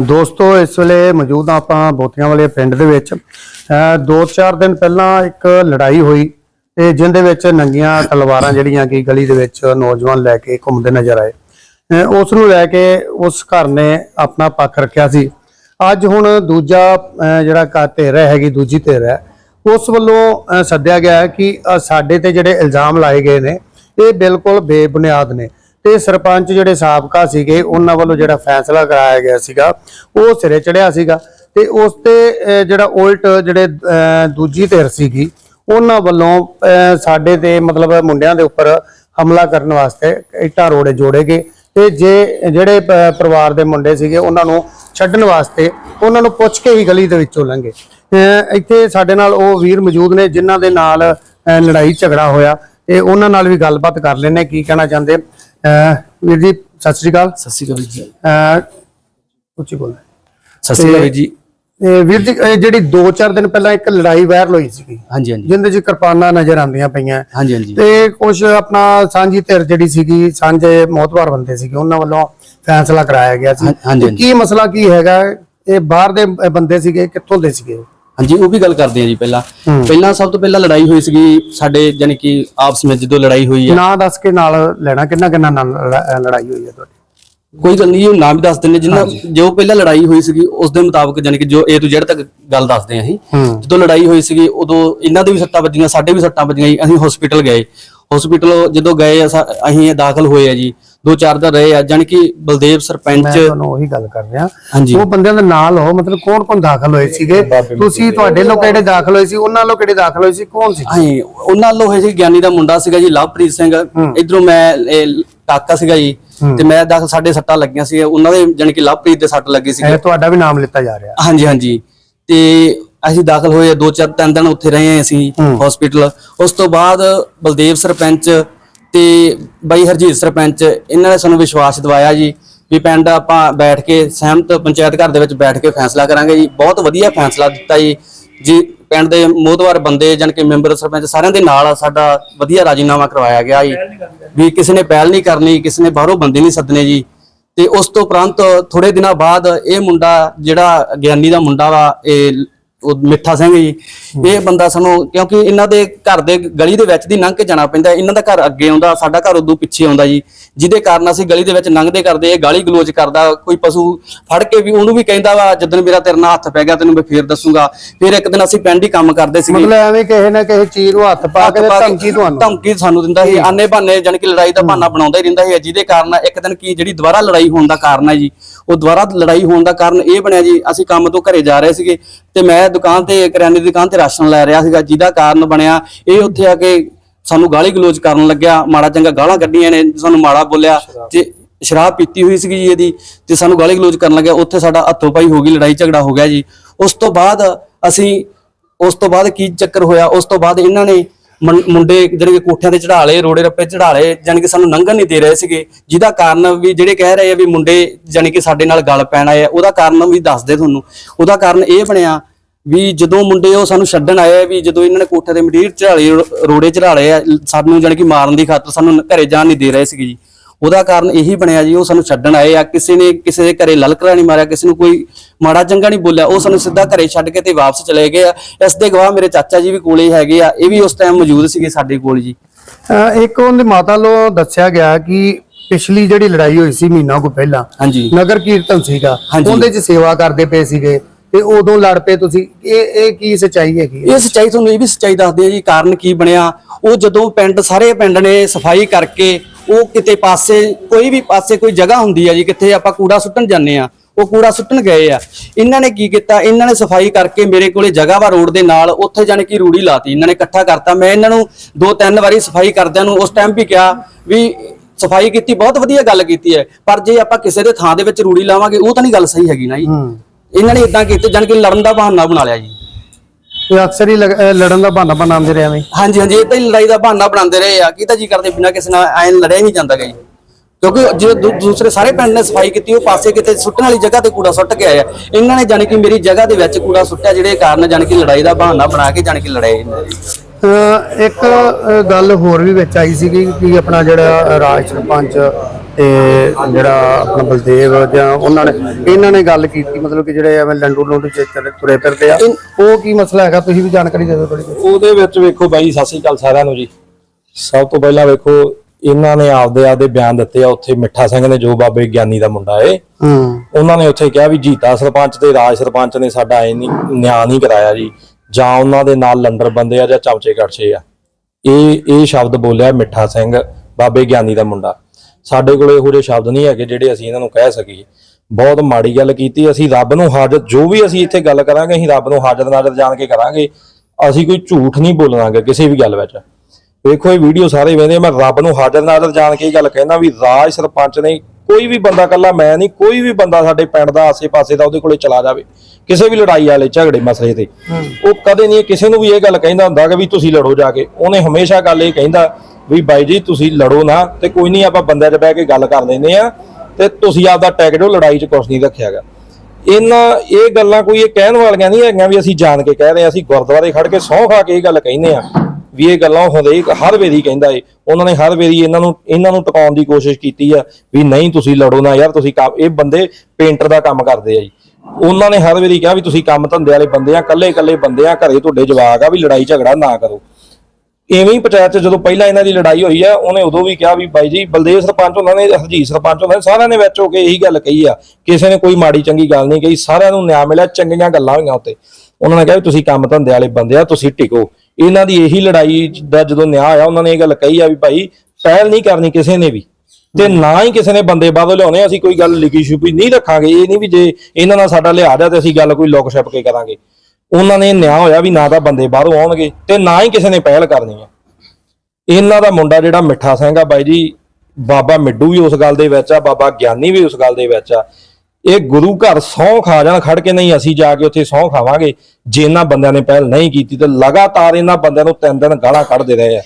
ਦੋਸਤੋ ਇਸ ਵੇਲੇ ਮੌਜੂਦ ਹਾਂ ਆਪਾਂ ਬੋਤੀਆਂ ਵਾਲੇ ਪਿੰਡ ਦੇ ਵਿੱਚ। ਅ, ਦੋ ਚਾਰ ਦਿਨ ਪਹਿਲਾਂ ਇੱਕ ਲੜਾਈ ਹੋਈ ਤੇ ਜਿੰਦੇ ਵਿੱਚ ਨੰਗੀਆਂ ਤਲਵਾਰਾਂ ਜਿਹੜੀਆਂ ਕਿ ਗਲੀ ਦੇ ਵਿੱਚ ਨੌਜਵਾਨ ਲੈ ਕੇ ਘੁੰਮਦੇ ਨਜ਼ਰ ਆਏ। ਉਸ ਨੂੰ ਲੈ ਕੇ ਉਸ ਘਰ ਨੇ ਆਪਣਾ ਪੱਖ ਰੱਖਿਆ ਸੀ। ਅੱਜ ਹੁਣ ਦੂਜਾ ਜਿਹੜਾ ਕਾ ਧਿਰ ਹੈਗੀ ਦੂਜੀ ਧਿਰ ਹੈ ਉਸ ਵੱਲੋਂ ਸੱਦਿਆ ਗਿਆ ਕਿ ਸਾਡੇ ਤੇ ਜਿਹੜੇ ਇਲਜ਼ਾਮ ਲਾਏ ਗਏ ਨੇ ਇਹ ਬਿਲਕੁਲ ਬੇਬੁਨਿਆਦ ਨੇ। ਤੇ ਸਰਪੰਚ ਜਿਹੜੇ ਸਾਬਕਾ ਸੀਗੇ ਉਹਨਾਂ ਵੱਲੋਂ ਜਿਹੜਾ ਫੈਸਲਾ ਕਰਾਇਆ ਗਿਆ ਸੀਗਾ ਉਹ ਸਿਰੇ ਚੜਿਆ ਸੀਗਾ ਤੇ ਉਸ ਤੇ ਜਿਹੜਾ ਉਲਟ ਜਿਹੜੇ ਦੂਜੀ ਧਿਰ ਸੀਗੀ ਉਹਨਾਂ ਵੱਲੋਂ ਅਹ, ਸਾਡੇ ਤੇ ਮਤਲਬ ਮੁੰਡਿਆਂ ਦੇ ਉੱਪਰ ਹਮਲਾ ਕਰਨ ਵਾਸਤੇ ਇੱਟਾਂ ਰੋੜੇ ਜੋੜੇ ਗਏ ਤੇ ਜੇ ਜਿਹੜੇ ਪਰਿਵਾਰ ਦੇ ਮੁੰਡੇ ਸੀਗੇ ਉਹਨਾਂ ਨੂੰ ਛੱਡਣ ਵਾਸਤੇ ਉਹਨਾਂ ਨੂੰ ਪੁੱਛ ਕੇ ਹੀ ਗਲੀ ਦੇ ਵਿੱਚੋਂ ਲੰਘੇ। ਅਹ, ਇੱਥੇ ਸਾਡੇ ਨਾਲ ਉਹ ਵੀਰ ਮੌਜੂਦ ਨੇ ਜਿਨ੍ਹਾਂ ਦੇ ਨਾਲ ਲੜਾਈ ਝਗੜਾ ਹੋਇਆ ਤੇ ਉਹਨਾਂ ਨਾਲ ਵੀ ਗੱਲਬਾਤ ਕਰ ਲੈਣੇ ਕੀ ਕਹਿਣਾ ਚਾਹੁੰਦੇ ਵੀਰ ਜੀ ਸਤਿ ਸ੍ਰੀ ਅਕਾਲ। ਸਤਿ ਸ਼੍ਰੀ ਅਕਾਲ ਜੀ। ਉੱਚੀ ਬੋਲ। ਸਤਿ ਸ਼੍ਰੀ ਅਕਾਲ ਜੀ। ਵੀਰ ਜੀ ਜਿਹੜੀ 2-4 ਦਿਨ ਪਹਿਲਾਂ ਇੱਕ ਲੜਾਈ ਵਾਇਰਲ ਹੋਈ ਸੀਗੀ ਹਾਂਜੀ ਹਾਂਜੀ। ਜਿੰਦੇ 'ਚ ਕਿਰਪਾਨਾਂ ਨਜ਼ਰ ਆਉਂਦੀਆਂ ਪਈਆਂ। ਹਾਂਜੀ ਹਾਂਜੀ। ਤੇ ਕੁਝ ਆਪਣਾ ਸਾਂਝੀ ਧਿਰ ਜਿਹੜੀ ਸੀਗੀ ਸਾਂਝੇ ਮੋਤਬਾਰ ਬੰਦੇ ਸੀਗੇ ਉਹਨਾਂ ਵੱਲੋਂ ਫੈਸਲਾ ਕਰਾਇਆ ਗਿਆ ਸੀ। ਕੀ ਮਸਲਾ ਕੀ ਹੈਗਾ? ਇਹ ਬਾਹਰ ਦੇ ਬੰਦੇ ਸੀਗੇ ਕਿੱਥੋਂ ਦੇ ਸੀਗੇ? ਹਾਂਜੀ ਉਹ ਵੀ ਗੱਲ ਕਰਦੇ ਆ ਜੀ ਪਹਿਲਾਂ। ਪਹਿਲਾਂ ਸਭ ਤੋਂ ਪਹਿਲਾਂ ਲੜਾਈ ਹੋਈ ਸੀਗੀ ਸਾਡੇ ਯਾਨੀ ਕਿ ਆਪਸ ਵਿੱਚ ਜਦੋਂ ਲੜਾਈ ਹੋਈ ਹੈ। ਨਾਂ ਦੱਸ ਕੇ ਨਾਲ ਲੈਣਾ ਕਿੰਨਾ ਕਿੰਨਾ ਨਾਲ ਲੜਾ- ਲੜਾਈ ਹੋਈ ਹੈ ਤੁਹਾਡੀ? ਕੋਈ ਗੱਲ ਨਹੀਂ ਇਹ ਨਾਮ ਵੀ ਦੱਸ ਦਿੰਦੇ ਜਿੰਨਾ ਜੋ ਪਹਿਲਾਂ ਲੜਾਈ ਹੋਈ ਸੀਗੀ ਉਸ ਦੇ ਮੁਤਾਬਕ ਯਾਨੀ ਕਿ ਜੋ A ਤੋਂ Z ਤੱਕ ਗੱਲ ਦੱਸਦੇ ਆ ਅਸੀਂ। ਹੂੰ। ਜਦੋਂ ਲੜਾਈ ਹੋਈ ਸੀਗੀ ਉਦੋਂ ਇਹਨਾਂ ਦੇ ਵੀ ਸੱਟਾਂ ਵੱਜੀਆਂ ਸਾਡੇ ਵੀ ਸੱਟਾਂ ਵੱਜੀਆਂ ਜੀ ਅਸੀਂ ਹਸਪੀਟਲ ਗਏ। ਹਸਪੀਟਲ ਜਦੋਂ ਗਏ ਅਸਾਂ- ਅਸੀਂ ਦਾਖਲ ਹੋਏ ਆ ਜੀ। ਦੋ ਚਾਰ ਦਿਨ ਰਹੇ ਆ ਯਾਨੀ ਕਿ ਬਲਦੇਵ ਮੈਂ ਸਰਪੰਚ ਤੁਹਾਨੂੰ ਉਹੀ ਗੱਲ ਕਰ ਰਿਹਾ। ਹਾਂਜੀ। ਉਹ ਬੰਦਿਆਂ ਦੇ ਨਾਲ ਹੋ ਮਤਲਬ ਕੌਣ ਕੌਣ ਦਾਖਲ ਹੋਏ ਸੀਗੇ? ਤੁਸੀਂ ਤੁਹਾਡੇ ਲੋਕ ਕਿਹੜੇ ਦਾਖਲ ਹੋਏ ਸੀ? ਉਹਨਾਂ ਲੋਕ ਕਿਹੜੇ ਦਾਖਲ ਹੋਏ ਸੀ? ਕੌਣ ਸੀ? ਹਾਂਜੀ ਉਹਨਾਂ ਵੱਲੋਂ ਹੋਏ ਸੀ ਗਿਆਨੀ ਦਾ ਮੁੰਡਾ ਸੀਗਾ ਜੀ ਲਵਪ੍ਰੀਤ ਸਿੰਘ। ਇਧਰੋਂ ਮੈਂ ਇਹ ਕਾਕਾ ਸੀਗਾ ਜੀ ਤੇ ਮੈਂ ਦਸ ਸਾਡੇ ਸੱਟਾਂ ਲੱਗੀਆਂ ਸੀ ਉਹਨਾਂ ਦੇ ਜਾਣੀ ਕਿ ਲਵਪ੍ਰੀਤ ਦੇ ਸੱਟ ਲੱਗੀ ਸੀ ਇਹ ਤੁਹਾਡਾ ਵੀ ਨਾਮ ਲਿੱਤਾ ਜਾ ਰਿਹਾ। ਹਾਂਜੀ ਹਾਂਜੀ। ਤੇ ਅਸੀਂ ਦਾਖਲ ਹੋਏ ਦੋ ਚਾਰ ਤਿੰਨ ਦਿਨ ਉੱਥੇ ਰਹੇ ਅਸੀਂ ਹਸਪੀਟਲ ਉਸ ਤੋਂ ਬਾਅਦ ਬਲਦੇਵ ਸਰਪੰਚ ਤੇ ਬਾਈ ਹਰਜੀਤ ਸਰਪੰਚ, ਇਹਨਾਂ ਨੇ ਸਾਨੂੰ ਵਿਸ਼ਵਾਸ ਦਿਵਾਇਆ ਜੀ ਵੀ ਪਿੰਡ ਆਪਾਂ ਬੈਠ ਕੇ ਸਹਿਮਤ ਪੰਚਾਇਤ ਘਰ ਦੇ ਵਿੱਚ ਬੈਠ ਕੇ ਫੈਸਲਾ ਕਰਾਂਗੇ ਜੀ। ਬਹੁਤ ਵਧੀਆ ਫੈਸਲਾ ਦਿੱਤਾ ਜੀ। ਜੀ, ਪਿੰਡ ਦੇ ਮੋਹਤਵਾਰ ਬੰਦੇ ਜਾਣੀ ਕਿ ਮੈਂਬਰ ਸਰਪੰਚ ਸਾਰਿਆਂ ਦੇ ਨਾਲ ਸਾਡਾ ਵਧੀਆ ਰਾਜੀਨਾਮਾ ਕਰਵਾਇਆ ਗਿਆ ਜੀ। ਵੀ ਕਿਸੇ ਨੇ ਪਹਿਲ ਨਹੀਂ ਕਰਨੀ, ਕਿਸੇ ਨੇ ਬਾਹਰੋਂ ਬੰਦੇ ਨਹੀਂ ਸੱਦਣੇ ਜੀ। ਤੇ ਉਸ ਤੋਂ ਉਪਰੰਤ ਥੋੜੇ ਦਿਨਾਂ ਬਾਅਦ ਇਹ ਮੁੰਡਾ ਜਿਹੜਾ ਗਿਆਨੀ ਦਾ ਮੁੰਡਾ ਵਾ, ਇਹ ਉਹ ਮਿੱਠਾ ਸਿੰਘ ਜੀ ਇਹ ਬੰਦਾ ਸਾਨੂੰ ਕਿਉਂਕਿ ਇਹਨਾਂ ਦੇ ਘਰ ਦੇ ਗਲੀ ਦੇ ਵਿੱਚ ਦੀ ਲੰਘ ਕੇ ਜਾਣਾ ਪੈਂਦਾ ਇਹਨਾਂ ਦਾ ਘਰ ਅੱਗੇ ਆਉਂਦਾ ਸਾਡਾ ਘਰ ਉਦੋਂ ਪਿੱਛੇ ਆਉਂਦਾ ਜੀ ਜਿਹਦੇ ਕਾਰਨ ਅਸੀਂ ਗਲੀ ਦੇ ਵਿੱਚ ਲੰਘਦੇ ਕਰਦੇ ਇਹ ਗਾਲੀ ਗਲੋਚ ਕਰਦਾ ਕੋਈ ਪਸ਼ੂ ਫੜ ਕੇ ਵੀ ਉਹਨੂੰ ਵੀ ਕਹਿੰਦਾ ਵਾ ਜਦੋਂ ਮੇਰਾ ਤੇਰੇ ਨਾਲ ਹੱਥ ਪੈ ਗਿਆ ਤੈਨੂੰ ਮੈਂ ਫੇਰ ਦੱਸੂਗਾ। ਫਿਰ ਇੱਕ ਦਿਨ ਅਸੀਂ ਪਿੰਡ ਹੀ ਕੰਮ ਕਰਦੇ ਸੀਗੇ। ਮਤਲਬ ਐਵੇਂ ਕਿਸੇ ਨਾ ਕਿਸੇ ਚੀਜ਼ ਨੂੰ ਹੱਥ ਪਾ ਕੇ ਧਮਕੀ ਤੁਹਾਨੂੰ। ਧਮਕੀ ਸਾਨੂੰ ਦਿੰਦਾ ਸੀ। ਆਨੇ ਬਹਾਨੇ ਜਾਣੀ ਕਿ ਲੜਾਈ ਦਾ ਬਹਾਨਾ ਬਣਾਉਂਦਾ ਹੀ ਰਹਿੰਦਾ ਸੀ। ਜਿਹਦੇ ਕਾਰਨ ਇੱਕ ਦਿਨ ਕੀ ਜਿਹੜੀ ਦੁਬਾਰਾ ਲੜਾਈ ਹੋਣ ਦਾ ਕਾਰਨ ਹੈ ਜੀ ਉਹ ਦੁਬਾਰਾ ਲੜਾਈ ਹੋਣ ਦਾ ਕਾਰਨ ਇਹ ਬਣਿਆ ਜੀ ਅਸੀਂ ਕੰਮ ਤੋਂ ਘਰੇ ਜਾ ਰਹੇ ਸੀਗੇ। ਤੇ ਮੈਂ ਦੁਕਾਨ ਤੇ ਕਰਿਆਨੇ ਦੀ ਦੁਕਾਨ ਤੇ ਰਾਸ਼ਨ ਲੈ ਰਿਹਾ ਸੀਗਾ ਜਿਹਦਾ ਕਾਰਨ ਬਣਿਆ ਇਹ ਉੱਥੇ ਆ ਕੇ ਸਾਨੂੰ ਗਾਲੀ ਗਲੋਚ ਕਰਨ ਲੱਗਿਆ ਮਾੜਾ ਚੰਗਾ ਗਾਲਾਂ ਕੱਢੀਆਂ ਨੇ ਸਾਨੂੰ ਮਾੜਾ ਬੋਲਿਆ ਤੇ ਸ਼ਰਾਬ ਪੀਤੀ ਹੋਈ ਸੀਗੀ ਜੀ ਇਹਦੀ ਤੇ ਸਾਨੂੰ ਗਾਲੀ ਗਲੋਚ ਕਰਨ ਲੱਗਿਆ ਉੱਥੇ ਸਾਡਾ ਹੱਥੋਂ ਪਾਈ ਹੋ ਗਈ ਲੜਾਈ ਝਗੜਾ ਹੋ ਗਿਆ ਜੀ। ਉਸ ਤੋਂ ਬਾਅਦ ਅਸੀਂ ਉਸ ਤੋਂ ਬਾਅਦ ਕੀ ਚੱਕਰ ਹੋਇਆ ਉਸ ਤੋਂ ਬਾਅਦ ਇਹਨਾਂ ਨੇ ਮੁੰਡੇ ਜਿਹੜੇ ਕਿ ਕੋਠਿਆਂ ਤੇ ਚੜਾ ਲਏ ਰੋੜੇ ਰੱਪੇ ਚੜਾ ਲਏ ਜਾਣੀ ਕਿ ਸਾਨੂੰ ਲੰਘਣ ਨਹੀਂ ਦੇ ਰਹੇ ਸੀਗੇ ਜਿਹਦਾ ਕਾਰਨ ਵੀ ਜਿਹੜੇ ਕਹਿ ਰਹੇ ਆ ਵੀ ਮੁੰਡੇ ਜਾਣੀ ਕਿ ਸਾਡੇ ਨਾਲ ਗੱਲ ਪੈਣ ਆਏ ਆ ਉਹਦਾ ਕਾਰਨ ਵੀ ਦੱਸਦੇ ਤੁਹਾਨੂੰ। ਉਹਦਾ ਕਾਰਨ ਇਹ ਬਣਿਆ ਵੀ ਜਦੋਂ ਮੁੰਡੇ ਉਹ ਸਾਨੂੰ ਛੱਡਣ ਆਏ ਵੀ ਜਦੋਂ ਇਹਨਾਂ ਨੇ ਕੋਠੇ ਤੇ ਮਟੀਰ ਚੜਾਲੇ ਰੋੜੇ ਚੜਾਲੇ ਆ ਸਾਨੂੰ ਜਾਣੀ ਕਿ ਮਾਰਨ ਦੀ ਖਾਤਰ ਸਾਨੂੰ ਘਰੇ ਜਾਣ ਨਹੀਂ ਦੇ ਰਹੇ ਸੀਗੇ ਜੀ। ਉਹਦਾ ਕਾਰਨ ਇਹੀ ਬਣਿਆ ਜੀ ਉਹ ਸਾਨੂੰ ਛੱਡਣ ਆਏ ਆ ਕਿਸੇ ਨੇ ਕਿਸੇ ਦੇ ਘਰੇ ਲਲਕਰਾ ਨਹੀਂ ਮਾਰਿਆ ਕਿਸੇ ਨੂੰ ਕੋਈ ਮਾੜਾ ਚੰਗਾ ਨਹੀਂ ਬੋਲਿਆ ਉਹ ਸਾਨੂੰ ਸਿੱਧਾ ਘਰੇ ਛੱਡ ਕੇ ਤੇ ਵਾਪਸ ਚਲੇ ਗਏ ਆ। ਇਸ ਦੇ ਗਵਾਹ ਮੇਰੇ ਚਾਚਾ ਜੀ ਵੀ ਕੋਲੇ ਹੈਗੇ ਆ ਇਹ ਵੀ ਉਸ ਟਾਈਮ ਮੌਜੂਦ ਸੀਗੇ ਸਾਡੇ ਕੋਲ ਜੀ। ਇੱਕ ਉਹਦੀ ਮਾਤਾ ਵੱਲੋਂ ਦੱਸਿਆ ਗਿਆ ਕਿ ਪਿਛਲੀ ਜਿਹੜੀ ਲੜਾਈ ਹੋਈ ਸੀ ਮਹੀਨਾ ਕੋ ਪਹਿਲਾਂ ਨਗਰ ਕੀਰਤਨ ਸੀਗਾ। ਉਹਦੇ 'ਚ ਸੇਵਾ ਕਰਦੇ ਪਏ ਸੀਗੇ। ਤੇ ਉਦੋਂ ਲੜ ਪਏ ਤੁਸੀਂ? ਇਹ ਇਹ ਕੀ ਸੱਚਾਈ ਹੈਗੀ? ਇਹ ਸੱਚਾਈ ਤੁਹਾਨੂੰ ਇਹ ਵੀ ਸੱਚਾਈ ਦੱਸਦੇ ਆ ਜੀ ਕਾਰਨ ਕੀ ਬਣਿਆ। ਉਹ ਜਦੋਂ ਪਿੰਡ ਸਾਰੇ ਪਿੰਡ ਨੇ ਸਫ਼ਾਈ ਕਰਕੇ ਉਹ ਕਿਤੇ ਪਾਸੇ ਕੋਈ ਵੀ ਪਾਸੇ ਕੋਈ ਜਗ੍ਹਾ ਹੁੰਦੀ ਆ ਜੀ ਕਿੱਥੇ ਆਪਾਂ ਕੂੜਾ ਸੁੱਟਣ ਜਾਂਦੇ ਆ ਉਹ ਕੂੜਾ ਸੁੱਟਣ ਗਏ ਆ। ਇਹਨਾਂ ਨੇ ਕੀ ਕੀਤਾ? ਇਹਨਾਂ ਨੇ ਸਫ਼ਾਈ ਕਰਕੇ ਮੇਰੇ ਕੋਲੇ ਜਗ੍ਹਾ ਵਾ ਰੋਡ ਦੇ ਨਾਲ ਉੱਥੇ ਜਾਣੀ ਕਿ ਰੂੜੀ ਲਾਤੀ ਇਹਨਾਂ ਨੇ ਇਕੱਠਾ ਕਰਤਾ। ਮੈਂ ਇਹਨਾਂ ਨੂੰ ਦੋ ਤਿੰਨ ਵਾਰੀ ਸਫ਼ਾਈ ਕਰਦਿਆਂ ਨੂੰ ਉਸ ਟਾਈਮ ਵੀ ਕਿਹਾ ਵੀ ਸਫ਼ਾਈ ਕੀਤੀ ਬਹੁਤ ਵਧੀਆ ਗੱਲ ਕੀਤੀ ਹੈ। ਪਰ ਜੇ ਆਪਾਂ ਕਿਸੇ ਦੇ ਥਾਂ ਦੇ ਵਿੱਚ ਰੂੜੀ ਲਾਵਾਂਗੇ ਉਹ ਤਾਂ ਨਹੀਂ ਗੱਲ ਸਹੀ ਹੈਗੀ ਨਾ ਜੀ। ਇਹਨਾਂ ਨੇ ਇਦਾਂ ਕੀਤੇ ਜਾਣੀ ਕਿ ਲੜਨ ਦਾ ਬਹਾਨਾ ਬਣਾ ਲਿਆ ਜੀ। ਇਹ ਅਕਸਰ ਹੀ ਲਗ- ਅਹ ਲੜਨ ਦਾ ਬਹਾਨਾ ਬਣਾਉਂਦੇ ਰਹੇ ਐਵੇਂ। ਹਾਂਜੀ ਹਾਂਜੀ ਇਹ ਤਾਂ ਹੀ ਲੜਾਈ ਦਾ ਬਹਾਨਾ ਬਣਾਉਂਦੇ ਰਹੇ ਆ। ਕੀ ਤਾਂ ਜੀ ਕਰਦੇ ਬਿਨਾਂ ਕਿਸੇ ਨਾਲ ਐਂ ਲੜਿਆ ਨਹੀਂ ਜਾਂਦਾ ਗਈ ਕਿਉਂਕਿ ਜੇ ਦੂ- ਦੂਸਰੇ ਸਾਰੇ ਪਿੰਡ ਨੇ ਸਫ਼ਾਈ ਕੀਤੀ ਉਹ ਪਾਸੇ ਕਿਤੇ ਸੁੱਟਣ ਵਾਲੀ ਜਗ੍ਹਾ ਤੇ ਕੂੜਾ ਸੁੱਟ ਕੇ ਆਏ ਆ। ਇਹਨਾਂ ਨੇ ਜਾਣੀ ਕਿ ਮੇਰੀ ਜਗ੍ਹਾ ਦੇ ਵਿੱਚ ਕੂੜਾ ਸੁੱਟਿਆ ਜਿਹੜੇ ਕਾਰਨ ਜਾਣੀ ਕਿ ਲੜਾਈ ਦਾ ਬਹਾਨਾ ਬਣਾ ਕੇ ਜਾਣੀ ਕਿ ਲੜੇ ਇਹਨਾਂ। ਅਹ ਇੱਕ ਅਹ ਗੱਲ ਹੋਰ ਵੀ ਵਿੱਚ ਆਈ ਸੀਗੀ ਕਿ ਆਪਣਾ ਜਿਹੜਾ ਰਾਜ ਸਰਪੰਚ ਤੇ ਜਿਹੜਾ ਆਪਣਾ ਬਲਦੇਵ ਜਾਂ ਉਹਨਾਂ ਨੇ ਇਹਨਾਂ ਨੇ ਗੱਲ ਕੀਤੀ ਮਤਲਬ ਕਿ ਜਿਹੜੇ ਐਵੇਂ ਲੰਡੂ ਲੰਡੂ ਚ ਤੁਰੇ- ਤੁਰੇ ਫਿਰਦੇ ਆ। ਉਹ ਕੀ ਮਸਲਾ ਹੈਗਾ? ਤੁਸੀਂ ਵੀ ਜਾਣਕਾਰੀ ਦੇ ਦਿਓ ਥੋੜੀ ਉਹਦੇ ਵਿੱਚ ਵੇਖੋ ਬਾਈ ਸਤਿ ਸ੍ਰੀ ਅਕਾਲ ਸਾਰਿਆਂ ਨੂੰ ਜੀ। ਸਭ ਤੋਂ ਪਹਿਲਾਂ ਵੇਖੋ ਇਹਨਾਂ ਨੇ ਆਪਦੇ ਆਪਦੇ ਬਿਆਨ ਦਿੱਤੇ ਆ ਉੱਥੇ ਮਿੱਠਾ ਸਿੰਘ ਨੇ ਜੋ ਬਾਬੇ ਗਿਆਨੀ ਦਾ ਮੁੰਡਾ ਏ। ਹੂੰ। ਉਹਨਾਂ ਨੇ ਉੱਥੇ ਕਿਹਾ ਵੀ ਜੀਤਾ ਸਰਪੰਚ ਤੇ ਰਾਜ ਸਰਪੰਚ ਨੇ ਸਾਡਾ ਐ ਨਹੀਂ ਨਿਆਂ ਨਹੀਂ ਕਰਾਇਆ ਜੀ। ਜਾਂ ਉਹਨਾਂ ਦੇ ਨਾਲ ਲੰਡਰ ਬੰਦੇ ਆ ਜਾਂ ਚਮਚੇ ਕੜਛੇ ਆ। ਇਹ ਇਹ ਸ਼ਬਦ ਬੋਲਿਆ ਮਿੱਠਾ ਸਿੰਘ ਬਾਬੇ ਗਿਆਨੀ ਦਾ ਮੁੰਡਾ। ਸਾਡੇ ਕੋਲ ਇਹੋ ਜਿਹੇ ਸ਼ਬਦ ਨਹੀਂ ਹੈਗੇ ਜਿਹੜੇ ਅਸੀਂ ਇਹਨਾਂ ਨੂੰ ਕਹਿ ਸਕੀਏ। ਬਹੁਤ ਮਾੜੀ ਗੱਲ ਕੀਤੀ ਅਸੀਂ ਰੱਬ ਨੂੰ ਹਾਜ਼ਰ ਜੋ ਵੀ ਅਸੀਂ ਇੱਥੇ ਗੱਲ ਕਰਾਂਗੇ ਅਸੀਂ ਰੱਬ ਨੂੰ ਹਾਜ਼ਰ ਨਾਜ਼ਰ ਜਾਣ ਕੇ ਕਰਾਂਗੇ। ਅਸੀਂ ਕੋਈ ਝੂਠ ਨਹੀਂ ਬੋਲਣਾਗੇ ਕਿਸੇ ਵੀ ਗੱਲ ਵਿੱਚ। ਵੇਖੋ ਇਹ ਵੀਡੀਓ ਸਾਰੇ ਵੇਖਦੇ ਮੈਂ ਰੱਬ ਨੂੰ ਹਾਜ਼ਰ ਨਾਜ਼ਰ ਜਾਣ ਕੇ ਇਹ ਗੱਲ ਕਹਿਣਾ ਵੀ ਰਾਜ ਸਰਪੰਚ ਨੇ ਕੋਈ ਵੀ ਬੰਦਾ ਕੱਲਾ ਮੈਂ ਨਹੀਂ ਕੋਈ ਵੀ ਬੰਦਾ ਸਾਡੇ ਪਿੰਡ ਦਾ ਆਸੇ-ਪਾਸੇ ਦਾ ਉਹਦੇ ਕੋਲੇ ਚਲਾ ਜਾਵੇ। ਕਿਸੇ ਵੀ ਲੜਾਈ ਵਾਲੇ ਝਗੜੇ ਮਸਲੇ ਤੇ। ਉਹ ਕਦੇ ਨਹੀਂ ਕਿਸੇ ਨੂੰ ਵੀ ਇਹ ਗੱਲ ਕਹਿੰਦਾ ਹੁੰਦਾ ਕਿ ਵੀ ਤੁਸੀਂ ਲੜੋ ਜਾ ਕੇ। ਉਹਨੇ ਹਮੇਸ਼ਾ ਗੱਲ ਇਹ ਕਹਿੰਦਾ ਵੀ ਬਾਈ ਜੀ, ਤੁਸੀਂ ਲੜੋ ਨਾ ਤੇ ਕੋਈ ਨਹੀਂ ਆਪਾਂ ਬੰਦਿਆਂ 'ਚ ਬਹਿ ਕੇ ਗੱਲ ਕਰ ਲੈਂਦੇ ਆ ਤੇ ਤੁਸੀਂ ਆਪਦਾ ਟੈਗ ਜੋ ਲੜਾਈ 'ਚ ਕੁਛ ਨਹੀਂ ਰੱਖਿਆਗਾ ਇਹਨਾਂ ਇਹ ਗੱਲਾਂ ਕੋਈ ਇਹ ਕਹਿਣ ਵਾਲੀਆਂ ਨਹੀਂ ਹੈਗੀਆਂ ਵੀ ਅਸੀਂ ਜਾਣ ਕੇ ਕਹਿ ਰਹੇ ਹਾਂ, ਅਸੀਂ ਗੁਰਦੁਆਰੇ ਖੜ ਕੇ ਸਹੁੰ ਖਾ ਕੇ ਇਹ ਗੱਲ ਕਹਿੰਦੇ ਆ ਵੀ ਇਹ ਗੱਲਾਂ ਉਹ ਹਰ ਵੇਰੀ ਕਹਿੰਦਾ ਏ। ਉਹਨਾਂ ਨੇ ਹਰ ਵੇਰੀ ਇਹਨਾਂ ਨੂੰ ਇਹਨਾਂ ਨੂੰ ਟਿਕਾਉਣ ਦੀ ਕੋਸ਼ਿਸ਼ ਕੀਤੀ ਆ ਵੀ ਨਹੀਂ, ਤੁਸੀਂ ਲੜੋ ਨਾ ਯਾਰ, ਤੁਸੀਂ ਕੰਮ, ਇਹ ਬੰਦੇ ਪੇਂਟਰ ਦਾ ਕੰਮ ਕਰਦੇ ਆ ਜੀ। ਉਹਨਾਂ ਨੇ ਹਰ ਵੇਰੀ ਕਿਹਾ ਵੀ ਤੁਸੀਂ ਕੰਮ ਧੰਦੇ ਵਾਲੇ ਬੰਦੇ ਆ ਕੱਲੇ ਕੱਲੇ ਬੰਦੇ ਆ, ਘਰੇ ਤੁਹਾਡੇ ਜਵਾਕ ਆ ਵੀ ਲੜਾਈ ਝਗੜਾ ਨਾ ਕਰੋ। ਐਵੇਂ ਹੀ ਪੰਚਾਇਤ ਚ ਜਦੋਂ ਪਹਿਲਾਂ ਇਹਨਾਂ ਦੀ ਲੜਾਈ ਹੋਈ ਆ, ਉਹਨੇ ਉਦੋਂ ਵੀ ਕਿਹਾ ਵੀ ਬਾਈ ਜੀ, ਬਲਦੇਵ ਸਰਪੰਚ ਉਹਨਾਂ ਨੇ, ਹਰਜੀਤ ਸਰਪੰਚ ਉਹਨਾਂ ਨੇ, ਸਾਰਿਆਂ ਨੇ ਵਿੱਚ ਹੋ ਕੇ ਇਹੀ ਗੱਲ ਕਹੀ ਆ। ਕਿਸੇ ਨੇ ਕੋਈ ਮਾੜੀ ਚੰਗੀ ਗੱਲ ਨਹੀਂ ਕਹੀ, ਸਾਰਿਆਂ ਨੂੰ ਨਿਆਂ ਮਿਲਿਆ, ਚੰਗੀਆਂ ਗੱਲਾਂ ਹੋਈਆਂ ਉੱਤੇ। ਉਹਨਾਂ ਨੇ ਕਿਹਾ ਵੀ ਤੁਸੀਂ ਕੰਮ ਧੰਦੇ ਵਾਲੇ ਬੰਦੇ ਆ, ਤੁਸੀਂ ਟਿਕੋ। ਇਹਨਾਂ ਦੀ ਇਹੀ ਲੜਾਈ ਦਾ ਜਦੋਂ ਨਿਆਂ ਆਇਆ ਉਹਨਾਂ ਨੇ ਇਹ ਗੱਲ ਕਹੀ ਆ ਵੀ ਭਾਈ, ਪਹਿਲ ਨਹੀਂ ਕਰਨੀ ਕਿਸੇ ਨੇ ਵੀ। ਤੇ ਨਾ ਹੀ ਕਿਸੇ ਨੇ ਬੰਦੇ ਬਾਹਰੋਂ ਲਿਆਉਣੇ, ਅਸੀਂ ਕੋਈ ਗੱਲ ਲਿਖੀ ਛੁਪੀ ਨਹੀਂ ਰੱਖਾਂਗੇ। ਇਹ ਨਹੀਂ ਵੀ ਜੇ ਇਹਨਾਂ ਨਾਲ ਸਾਡਾ ਲਿਹਾਜ਼ ਆ ਤੇ ਅਸੀਂ ਗੱਲ ਕੋਈ ਲੁੱਕ ਛਪ ਕੇ ਕਰਾਂਗੇ। ਉਹਨਾਂ ਨੇ ਨਿਆਂ ਹੋਇਆ ਵੀ ਨਾ ਤਾਂ ਬੰਦੇ ਬਾਹਰੋਂ ਆਉਣਗੇ ਤੇ ਨਾ ਹੀ ਕਿਸੇ ਨੇ ਪਹਿਲ ਕਰਨੀ ਹੈ ਇਹਨਾਂ ਦਾ ਮੁੰਡਾ ਜਿਹੜਾ ਮਿੱਠਾ ਸਿੰਘ ਆ ਬਾਈ ਜੀ, ਬਾਬਾ ਮਿੱਡੂ ਵੀ ਉਸ ਗੱਲ ਦੇ ਵਿੱਚ ਆ, ਬਾਬਾ ਗਿਆਨੀ ਵੀ ਉਸ ਗੱਲ ਦੇ ਵਿੱਚ ਆ। ਇਹ ਗੁਰੂ ਘਰ ਸਹੁੰ ਖਾ ਜਾਣ, ਖੜ ਕੇ ਨਹੀਂ ਅਸੀਂ ਜਾ ਕੇ ਉੱਥੇ ਸਹੁੰ ਖਾਵਾਂਗੇ, ਜੇ ਇਹਨਾਂ ਬੰਦਿਆਂ ਨੇ ਪਹਿਲ ਨਹੀਂ ਕੀਤੀ ਤੇ ਲਗਾਤਾਰ ਇਹਨਾਂ ਬੰਦਿਆਂ ਨੂੰ ਤਿੰਨ ਦਿਨ ਗਾਲਾਂ ਕੱਢਦੇ ਰਹੇ ਆ।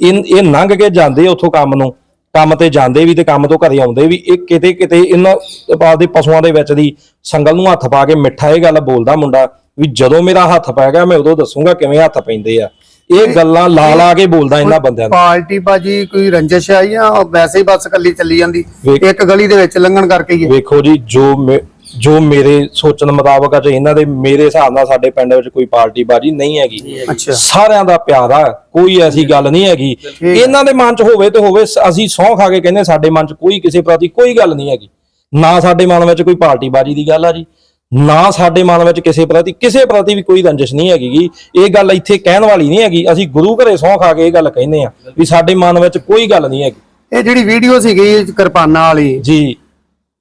ਇਹ ਇਹ ਲੰਘ ਕੇ ਜਾਂਦੇ ਉੱਥੋਂ ਕੰਮ ਨੂੰ, ਕੰਮ ਤੇ ਜਾਂਦੇ ਵੀ ਤੇ ਕੰਮ ਤੋਂ ਘਰੇ ਆਉਂਦੇ ਵੀ, ਇਹ ਕਿਤੇ ਕਿਤੇ ਇਹਨਾਂ ਆਪਦੇ ਪਸ਼ੂਆਂ ਦੇ ਵਿੱਚ ਦੀ ਸੰਗਲ ਨੂੰ ਹੱਥ ਪਾ ਕੇ ਮਿੱਠਾ ਇਹ ਗੱਲ ਬੋਲਦਾ ਮੁੰਡਾ ਵੀ ਜਦੋਂ ਮੇਰਾ ਹੱਥ ਪੈ ਗਿਆ ਮੈਂ ਉਦੋਂ ਦੱਸੂਗਾ ਕਿਵੇਂ ਹੱਥ ਪੈਂਦੇ ਆ। ਇਹ ਗੱਲਾਂ ਲਾ ਲਾ ਕੇ ਬੋਲਦਾ ਇਹਨਾਂ ਬੰਦਿਆਂ ਨੂੰ। ਪਾਰਟੀ ਬਾਜੀ ਕੋਈ ਰੰਜਿਸ਼ ਆ ਜਾਂ ਵੈਸੇ ਹੀ ਬੱਸ ਕੱਲੀ ਚੱਲੀ ਜਾਂਦੀ? ਇੱਕ ਗਲੀ ਦੇ ਵਿੱਚ ਲੰਘਣ ਕਰਕੇ ਹੀ। ਵੇਖੋ ਜੀ ਜੋ ਜੋ ਮੇਰੇ ਸੋਚਣ ਮੁਤਾਬਕ ਆ ਜੇ ਇਹਨਾਂ ਦੇ ਮੇਰੇ ਹਿਸਾਬ ਨਾਲ ਸਾਡੇ ਪਿੰਡ ਵਿੱਚ ਕੋਈ ਪਾਰਟੀ ਬਾਜੀ ਨਹੀਂ ਹੈਗੀ। ਸਾਰਿਆਂ ਦਾ ਪਿਆਰ ਆ ਕੋਈ ਐਸੀ ਗੱਲ ਨਹੀਂ ਹੈਗੀ। ਇਹਨਾਂ ਦੇ ਮਨ 'ਚ ਹੋਵੇ ਤੇ ਹੋਵੇ ਸ- ਅਸੀਂ ਸਹੁੰ ਖਾ ਕੇ ਕਹਿੰਦੇ ਸਾਡੇ ਮਨ 'ਚ ਕੋਈ ਕਿਸੇ ਪ੍ਰਤੀ ਕੋਈ ਗੱਲ ਨਹੀਂ ਹੈਗੀ। ਨਾ ਸਾਡੇ ਮਨ ਵਿੱਚ ਕੋਈ ਪਾਰਟੀ ਬਾਜੀ ਦੀ ਗੱਲ ਆ ਜੀ। ਨਾ ਸਾਡੇ ਮਨ ਵਿੱਚ ਕਿਸੇ ਪ੍ਰਤੀ ਕਿਸੇ ਪ੍ਰਤੀ ਵੀ ਕੋਈ ਰੰਜਿਸ਼ ਨਹੀਂ ਹੈਗੀ। ਇਹ ਗੱਲ ਇੱਥੇ ਕਹਿਣ ਵਾਲੀ ਨਹੀਂ ਹੈਗੀ। ਅਸੀਂ ਗੁਰੂ ਘਰੇ ਸਹੁੰ ਖਾ ਕੇ ਇਹ ਗੱਲ ਕਹਿੰਦੇ ਆ ਵੀ ਸਾਡੇ ਮਨ ਵਿੱਚ ਕੋਈ ਗੱਲ ਨਹੀਂ ਹੈਗੀ। ਇਹ ਜਿਹੜੀ ਵੀਡੀਓ ਸੀਗੀ ਕਿਰਪਾਨਾਂ ਵਾਲੀ ਜੀ।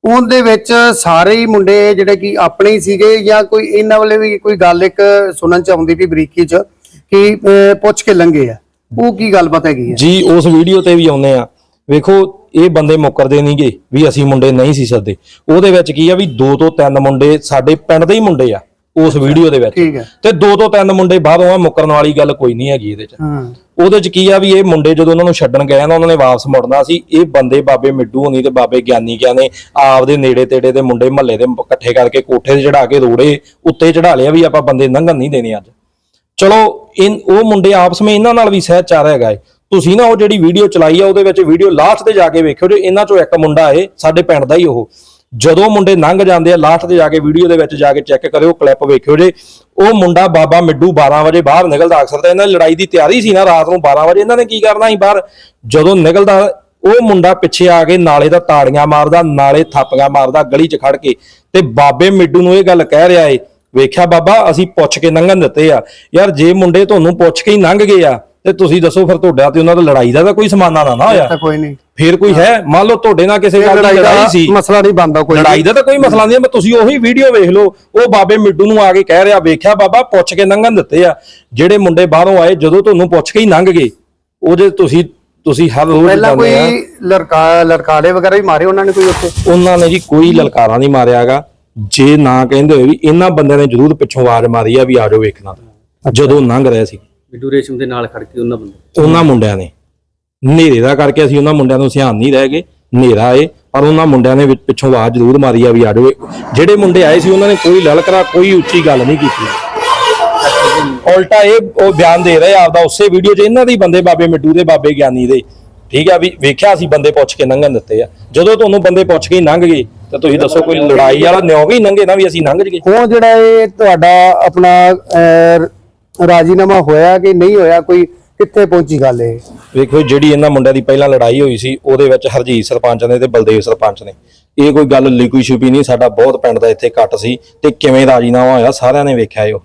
ਉਹਦੇ ਵਿੱਚ ਸਾਰੇ ਹੀ ਮੁੰਡੇ ਜਿਹੜੇ ਕਿ ਆਪਣੇ ਹੀ ਸੀਗੇ ਜਾਂ ਕੋਈ ਇਹਨਾਂ ਵਾਲੇ ਵੀ ਕੋਈ ਗੱਲ ਇੱਕ ਸੁਣਨ ਚ ਆਉਂਦੀ ਵੀ ਬਰੀਕੀ ਚ ਕਿ ਪੁੱਛ ਕੇ ਲੰਘੇ ਆ। ਉਹ ਕੀ ਗੱਲਬਾਤ ਹੈਗੀ ਹੈ ਜੀ ਉਸ ਵੀਡੀਓ ਤੇ ਵੀ ਆਉਨੇ ਆ ਵੇਖੋ ਇਹ ਬੰਦੇ ਮੁੱਕਰਦੇ ਨਹੀਂਗੇ ਵੀ ਅਸੀਂ ਮੁੰਡੇ ਨਹੀਂ ਸੀ ਸੱਦੇ। ਉਹਦੇ ਵਿੱਚ ਕੀ ਆ ਵੀ ਦੋ ਤੋਂ ਤਿੰਨ ਮੁੰਡੇ ਸਾਡੇ ਪਿੰਡ ਦੇ ਹੀ ਮੁੰਡੇ ਆ ਉਸ ਵੀਡੀਓ ਦੇ ਵਿੱਚ। ਠੀਕ ਹੈ। ਤੇ ਦੋ ਤੋਂ ਤਿੰਨ ਮੁੰਡੇ ਬਾਹਰੋਂ ਆ ਮੁੱਕਰਨ ਵਾਲੀ ਗੱਲ ਕੋਈ ਨਹੀਂ ਹੈਗੀ ਇਹਦੇ 'ਚ। ਹਾਂ। ਉਹਦੇ 'ਚ ਕੀ ਆ ਵੀ ਇਹ ਮੁੰਡੇ ਜਦੋਂ ਉਹਨਾਂ ਨੂੰ ਛੱਡਣ ਗਏ ਨਾ ਉਹਨਾਂ ਨੇ ਵਾਪਸ ਮੁੜਨਾ ਸੀ। ਇਹ ਬੰਦੇ ਬਾਬੇ ਮਿੱਡੂ ਹੋਣੀ ਤੇ ਬਾਬੇ ਗਿਆਨੀ ਕਿਆ ਨੇ ਆਪਦੇ ਨੇੜੇ ਤੇੜੇ ਦੇ ਮੁੰਡੇ ਮਹੱਲੇ ਦੇ ਇਕੱਠੇ ਕਰਕੇ ਕੋਠੇ ਤੇ ਚੜਾ ਕੇ ਰੋੜੇ ਉੱਤੇ ਚੜਾ ਲਿਆ ਵੀ ਆਪਾਂ ਬੰਦੇ ਲੰਘਣ ਨਹੀਂ ਦੇਣੇ ਅੱਜ। ਚਲੋ ਇਨ ਉਹ ਮੁੰਡੇ ਆਪਸ ਵਿੱਚ ਇਹਨਾਂ ਨਾਲ ਵੀ ਸਹਿਚਾਰ ਹੈਗਾ ਏ। ਤੁਸੀਂ ਨਾ ਉਹ ਜਿਹੜੀ ਵੀਡੀਓ ਚਲਾਈ ਆ, ਉਹਦੇ ਵਿੱਚ ਵੀਡੀਓ ਲਾਸਟ ਤੇ ਜਾ ਕੇ ਵੇਖਿਓ ਜੇ, ਇਹਨਾਂ ਚੋਂ ਇੱਕ ਮੁੰਡਾ ਏ ਸਾਡੇ ਪਿੰਡ ਦਾ ਹੀ ਉਹ। ਜਦੋਂ ਮੁੰਡੇ ਲੰਘ ਜਾਂਦੇ ਆ ਲਾਸਟ ਤੇ ਜਾ ਕੇ ਵੀਡੀਓ ਦੇ ਵਿੱਚ ਜਾ ਕੇ ਚੈੱਕ ਕਰਿਓ ਕਲਿੱਪ ਵੇਖਿਓ ਜੇ। ਉਹ ਮੁੰਡਾ ਬਾਬਾ ਮਿੱਡੂ 12 ਵਜੇ ਬਾਹਰ ਨਿਕਲਦਾ, ਅਕਸਰ ਤਾਂ ਇਹਨਾਂ ਦੀ ਲੜਾਈ ਦੀ ਤਿਆਰੀ ਸੀ ਨਾ, ਰਾਤ ਨੂੰ 12 ਵਜੇ ਇਹਨਾਂ ਨੇ ਕੀ ਕਰਨਾ ਸੀ ਬਾਹਰ? ਜਦੋਂ ਨਿਕਲਦਾ, ਉਹ ਮੁੰਡਾ ਪਿੱਛੇ ਆ ਕੇ ਨਾਲੇ ਦਾ ਤਾੜੀਆਂ ਮਾਰਦਾ, ਨਾਲੇ ਥਾਪੀਆਂ ਮਾਰਦਾ, ਗਲੀ 'ਚ ਖੜ ਕੇ। ਤੇ ਬਾਬੇ ਮਿੱਡੂ ਨੂੰ ਇਹ ਗੱਲ ਕਹਿ ਰਿਹਾ ਏ, ਵੇਖਿਆ ਬਾਬਾ, ਅਸੀਂ ਪੁੱਛ ਕੇ ਲੰਘਣ ਦਿੱਤੇ ਆ। ਯਾਰ, ਜੇ ਮੁੰਡੇ ਤੁਹਾਨੂੰ ਪੁੱਛ ਕੇ ਹੀ ਲੰਘ ਗਏ ਆ ਤੇ ਤੁਸੀਂ ਦੱਸੋ ਫਿਰ ਤੁਹਾਡਾ ਤੇ ਉਹਨਾਂ ਦਾ ਲੜਾਈ ਦਾ ਤਾਂ ਕੋਈ ਸਮਾਨਾ ਨਾ ਨਾ ਹੋਇਆ। ਤਾਂ ਕੋਈ ਨਹੀਂ। ਫਿਰ ਕੋਈ ਹੈ? ਮੰਨ ਲਓ ਤੁਹਾਡੇ ਨਾਲ ਕਿਸੇ ਦੀ ਲੜਾਈ ਦਾ ਸੀ। ਮਸਲਾ ਨਹੀਂ ਬਣਦਾ ਕੋਈ ਲੜਾਈ ਦਾ ਤਾਂ ਕੋਈ ਮਸਲਾ ਨਹੀਂ ਹੈ, ਤੁਸੀਂ ਉਹੀ ਵੀਡੀਓ ਵੇਖ ਲਓ। ਉਹ ਬਾਬੇ ਮਿੱਡੂ ਨੂੰ ਆ ਕੇ ਕਹਿ ਰਿਹਾ ਵੇਖਿਆ ਬਾਬਾ ਪੁੱਛ ਕੇ ਲੰਘਣ ਦਿੱਤੇ ਆ। ਜਿਹੜੇ ਮੁੰਡੇ ਬਾਹਰੋਂ ਆਏ ਜਦੋਂ ਤੁਹਾਨੂੰ ਪੁੱਛ ਕੇ ਹੀ ਲੰਘ ਗਏ ਉਹ ਜੇ ਤੁਸੀਂ ਤੁਸੀਂ ਹਰ ਰੋਜ਼ ਪਹਿਲਾਂ ਕੋਈ ਲੜਕਾ ਲੜਕਾੜੇ ਵਗੈਰਾ ਵੀ ਮਾਰੇ ਉਹਨਾਂ ਨੇ ਕੋਈ ਉੱਥੇ? ਉਹਨਾਂ ਨੇ ਜੀ ਕੋਈ ਲਲਕਾਰਾ ਨਹੀਂ ਮਾਰਿਆਗਾ। ਜੇ ਨਾ ਕਹਿੰਦੇ ਹੋਏ ਵੀ ਇਹਨਾਂ ਬੰਦਿਆਂ ਨੇ ਜ਼ਰੂਰ ਪਿੱਛੋਂ ਆਵਾਜ਼ ਮਾਰੀ ਆ ਵੀ ਆ ਜਾਓ ਵੇਖਣਾ। ਜਦੋਂ ਲੰਘ ਰਹੇ ਸੀ। ਬਿੱਡੂ ਰੇਸ਼ਮ ਦੇ ਨਾਲ ਖੜ ਕੇ ਉਹਨਾਂ ਬੰਦੇ ਉਹਨਾਂ ਮੁੰਡਿਆਂ ਨੇ। ਹਨੇਰੇ ਦਾ ਕਰਕੇ ਅਸੀਂ ਉਹਨਾਂ ਮੁੰਡਿਆਂ ਨੂੰ ਸਿਆਣ ਨਹੀਂ ਰਹਿ ਗਏ। ਹਨੇਰਾ ਏ ਪਰ ਉਹਨਾਂ ਮੁੰਡਿਆਂ ਨੇ ਵਿੱਚ ਪਿੱਛੋਂ ਆਵਾਜ਼ ਜ਼ਰੂਰ ਮਾਰੀ ਆ ਵੀ ਆ ਜਾਓ। ਜਿਹੜੇ ਮੁੰਡੇ ਆਏ ਸੀ ਉਹਨਾਂ ਨੇ ਕੋਈ ਲਲਕਰਾ ਕੋਈ ਉੱਚੀ ਗੱਲ ਨਹੀਂ ਕੀਤੀ। ਉਲਟਾ ਇਹ ਉਹ ਬਿਆਨ ਦੇ ਰਹੇ ਆ ਆਪਦਾ ਉਸੇ ਵੀਡੀਓ 'ਚ ਇਹਨਾਂ ਦੇ ਬੰਦੇ ਬਾਬੇ ਮਿੱਡੂ ਦੇ ਬਾਬੇ ਗਿਆਨੀ ਦੇ। ਠੀਕ ਆ ਵੀ ਵੇਖਿਆ ਅਸੀਂ ਬੰਦੇ ਪੁੱਛ ਕੇ ਲੰਘਣ ਦਿੱਤੇ ਆ। ਜਦੋਂ ਤੁਹਾਨੂੰ ਬੰਦੇ ਪੁੱਛ ਕੇ ਲੰਘ ਗਏ ਤਾਂ ਤੁਸੀਂ ਦੱਸੋ ਕੋਈ ਲੜਾਈ ਵਾਲਾ ਨਿਉ ਵੀ ਲੰਘੇ ਨਾ ਵੀ ਅਸੀਂ ਲੰਘ ਜਗੇ ਹੁਣ ਜਿਹੜਾ ਇਹ ਤੁਹਾਡਾ ਆਪਣਾ ਰਾਜੀਨਾਮਾ ਹੋਇਆ ਕਿ ਨਹੀਂ ਹੋਇਆ, ਕੋਈ ਕਿੱਥੇ ਪਹੁੰਚੀ ਗੱਲ ਇਹ? ਵੇਖੋ ਜਿਹੜੀ ਇਹਨਾਂ ਮੁੰਡਿਆਂ ਦੀ ਪਹਿਲਾਂ ਲੜਾਈ ਹੋਈ ਸੀ, ਉਹਦੇ ਵਿੱਚ ਹਰਜੀਤ ਸਰਪੰਚ ਨੇ ਤੇ ਬਲਦੇਵ ਸਰਪੰਚ ਨੇ। ਇਹ ਕੋਈ ਗੱਲ ਲਿਖੀ ਛੁਪੀ ਨਹੀਂ, ਸਾਡਾ ਬਹੁਤ ਪਿੰਡ ਦਾ ਇੱਥੇ ਇਕੱਠ ਸੀ ਤੇ ਕਿਵੇਂ ਰਾਜੀਨਾਮਾ ਹੋਇਆ, ਸਾਰਿਆਂ ਨੇ ਵੇਖਿਆ ਇਹ। ਉਹ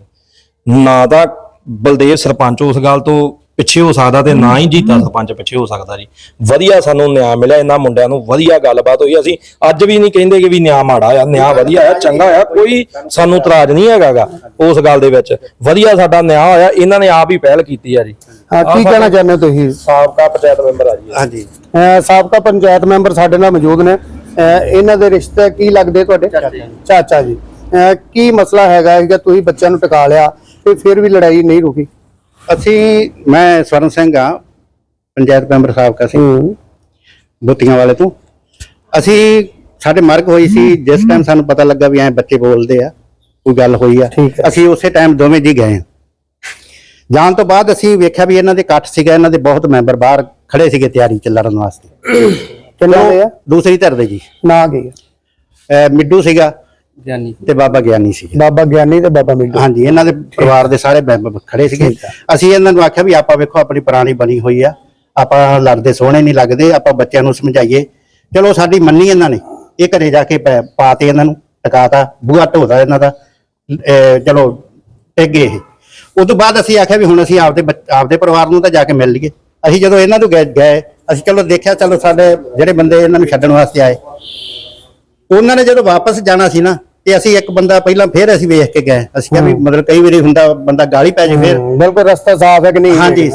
ਨਾ ਤਾਂ ਬਲਦੇਵ ਸਰਪੰਚ ਉਸ ਗੱਲ ਤੋਂ ਪਿੱਛੇ ਹੋ ਸਕਦਾ ਤੇ ਨਾ ਹੀ ਜੀਤਾ ਸਰਪੰਚ ਪਿੱਛੇ ਹੋ ਸਕਦਾ ਜੀ। ਵਧੀਆ ਸਾਨੂੰ ਨਿਆਂ ਮਿਲਿਆ ਇਹਨਾਂ ਮੁੰਡਿਆਂ ਨੂੰ ਵਧੀਆ ਗੱਲਬਾਤ ਹੋਈ। ਅਸੀਂ ਅੱਜ ਵੀ ਨਹੀਂ ਕਹਿੰਦੇ ਕਿ ਵੀ ਨਿਆਂ ਮਾੜਾ ਆ ਨਿਆਂ ਵਧੀਆ ਆ ਚੰਗਾ ਆ ਕੋਈ ਸਾਨੂੰ ਇਤਰਾਜ਼ ਨਹੀਂ ਹੈਗਾਗਾ ਉਸ ਗੱਲ ਦੇ ਵਿੱਚ। ਵਧੀਆ ਸਾਡਾ ਨਿਆਂ ਹੋਇਆ ਇਹਨਾਂ ਨੇ ਆਪ ਹੀ ਪਹਿਲ ਕੀਤੀ ਆ ਜੀ। ਹਾਂ ਕੀ ਕਹਿਣਾ ਚਾਹੁੰਦੇ ਹੋ ਤੁਸੀਂ? ਸਾਬਕਾ ਪੰਚਾਇਤ ਮੈਂਬਰ ਆ ਜੀ। ਹਾਂਜੀ। ਸਾਬਕਾ ਪੰਚਾਇਤ ਮੈਂਬਰ ਸਾਡੇ ਨਾਲ ਮੌਜੂਦ ਨੇ। ਇਹਨਾਂ ਦੇ ਰਿਸ਼ਤੇ ਕੀ ਲੱਗਦੇ ਤੁਹਾਡੇ? ਚਾਚਾ ਜੀ। ਕੀ ਮਸਲਾ ਹੈਗਾ ਕਿ ਤੁਸੀਂ ਬੱਚਿਆਂ ਨੂੰ ਟਿਕਾ ਲਿਆ ਤੇ ਫਿਰ ਵੀ ਲੜਾਈ ਨਹੀਂ ਰੁਕੀ। ਅਸੀਂ ਮੈਂ ਸਵਰਨ ਸਿੰਘ ਆ ਪੰਚਾਇਤ ਮੈਂਬਰ ਸਾਬਕਾ ਸੀ ਹੂੰ। ਬੁੱਤੀਆਂ ਵਾਲੇ ਤੋਂ। ਅਸੀਂ ਸਾਡੇ ਮਰਗ ਹੋਈ ਸੀ ਜਿਸ ਟਾਈਮ ਸਾਨੂੰ ਪਤਾ ਲੱਗਾ ਵੀ ਐ ਬੱਚੇ ਬੋਲਦੇ ਆ ਕੋਈ ਗੱਲ ਹੋਈ ਆ। ਅਸੀਂ ਉਸੇ ਟਾਈਮ ਦੋਵੇਂ ਜੀ ਗਏ ਜਾਣ ਤੋਂ ਬਾਅਦ ਅਸੀਂ ਵੇਖਿਆ ਵੀ ਇਹਨਾਂ ਦੇ ਇਕੱਠ ਸੀਗਾ ਇਹਨਾਂ ਦੇ ਬਹੁਤ ਮੈਂਬਰ ਬਾਹਰ ਖੜੇ ਸੀਗੇ ਤਿਆਰੀ ਚ ਲੜਨ ਵਾਸਤੇ। ਕਿੰਨਾ ਆ? ਦੂਸਰੀ ਧਿਰ ਦੇ ਜੀ। ਨਾ ਕੀ ਅਹ ਮਿੱਡੂ ਸੀਗਾ। ਗਿਆਨੀ ਤੇ ਬਾਬਾ ਗਿਆਨੀ ਸੀ ਬਾਬਾ ਗਿਆਨੀ ਤੇ ਬਾਬਾ ਮਿੰਟੂ। ਹਾਂਜੀ ਇਹਨਾਂ ਦੇ ਪਰਿਵਾਰ ਦੇ ਸਾਰੇ ਮੈਂਬਰ ਖੜੇ ਸੀਗੇ। ਅਸੀਂ ਇਹਨਾਂ ਨੂੰ ਆਖਿਆ ਵੀ ਆਪਾਂ ਵੇਖੋ ਆਪਣੀ ਪੁਰਾਣੀ ਬਣੀ ਹੋਈ ਆ। ਆਪਾਂ ਲੜਦੇ ਸੋਹਣੇ ਨਹੀਂ ਲੱਗਦੇ ਆਪਾਂ ਬੱਚਿਆਂ ਨੂੰ ਸਮਝਾਈਏ। ਚਲੋ ਸਾਡੀ ਮੰਨੀ ਇਹਨਾਂ ਨੇ। ਇਹ ਘਰੇ ਜਾ ਕੇ ਪਾਤੇ ਇਹਨਾਂ ਨੂੰ ਟਿਕਾਤਾ। ਬੂਹਾ ਢੋਦਾ ਇਹਨਾਂ ਦਾ। ਚਲੋ ਟਿੱਗੇ ਇਹ। ਉਸ ਤੋਂ ਬਾਅਦ ਅਸੀਂ ਆਖਿਆ ਵੀ ਹੁਣ ਅਸੀਂ ਆਪਦੇ ਬੱਚ- ਆਪਦੇ ਪਰਿਵਾਰ ਨੂੰ ਤਾਂ ਜਾ ਕੇ ਮਿਲ ਲਈਏ। ਅਸੀਂ ਜਦੋਂ ਇਹਨਾਂ ਨੂੰ ਗਏ ਗਏ ਅਸੀਂ ਚਲੋ ਦੇਖਿਆ ਚਲੋ ਸਾਡੇ ਜਿਹੜੇ ਬੰਦੇ ਇਹਨਾਂ ਨੂੰ ਛੱਡਣ ਵਾਸਤੇ ਆਏ। ਉਹਨਾਂ ਨੇ ਜਦੋਂ ਵਾਪਸ ਜਾਣਾ ਸੀ ਨਾ ਤੇ ਅਸੀਂ ਇੱਕ ਬੰਦਾ ਪਹਿਲਾਂ ਫੇਰ ਅਸੀਂ ਵੇਖ ਕੇ ਗਏ। ਅਸੀਂ ਕਿਹਾ ਵੀ ਮਤਲਬ ਕਈ ਵਾਰੀ ਹੁੰਦਾ ਬੰਦਾ ਗਾਲੀ ਪੈ ਜੇ ਫੇਰ। ਬਿਲਕੁਲ ਰਸਤਾ ਸਾਫ਼ ਹੈ ਕਿ ਨਹੀਂ? ਹਾਂਜੀ।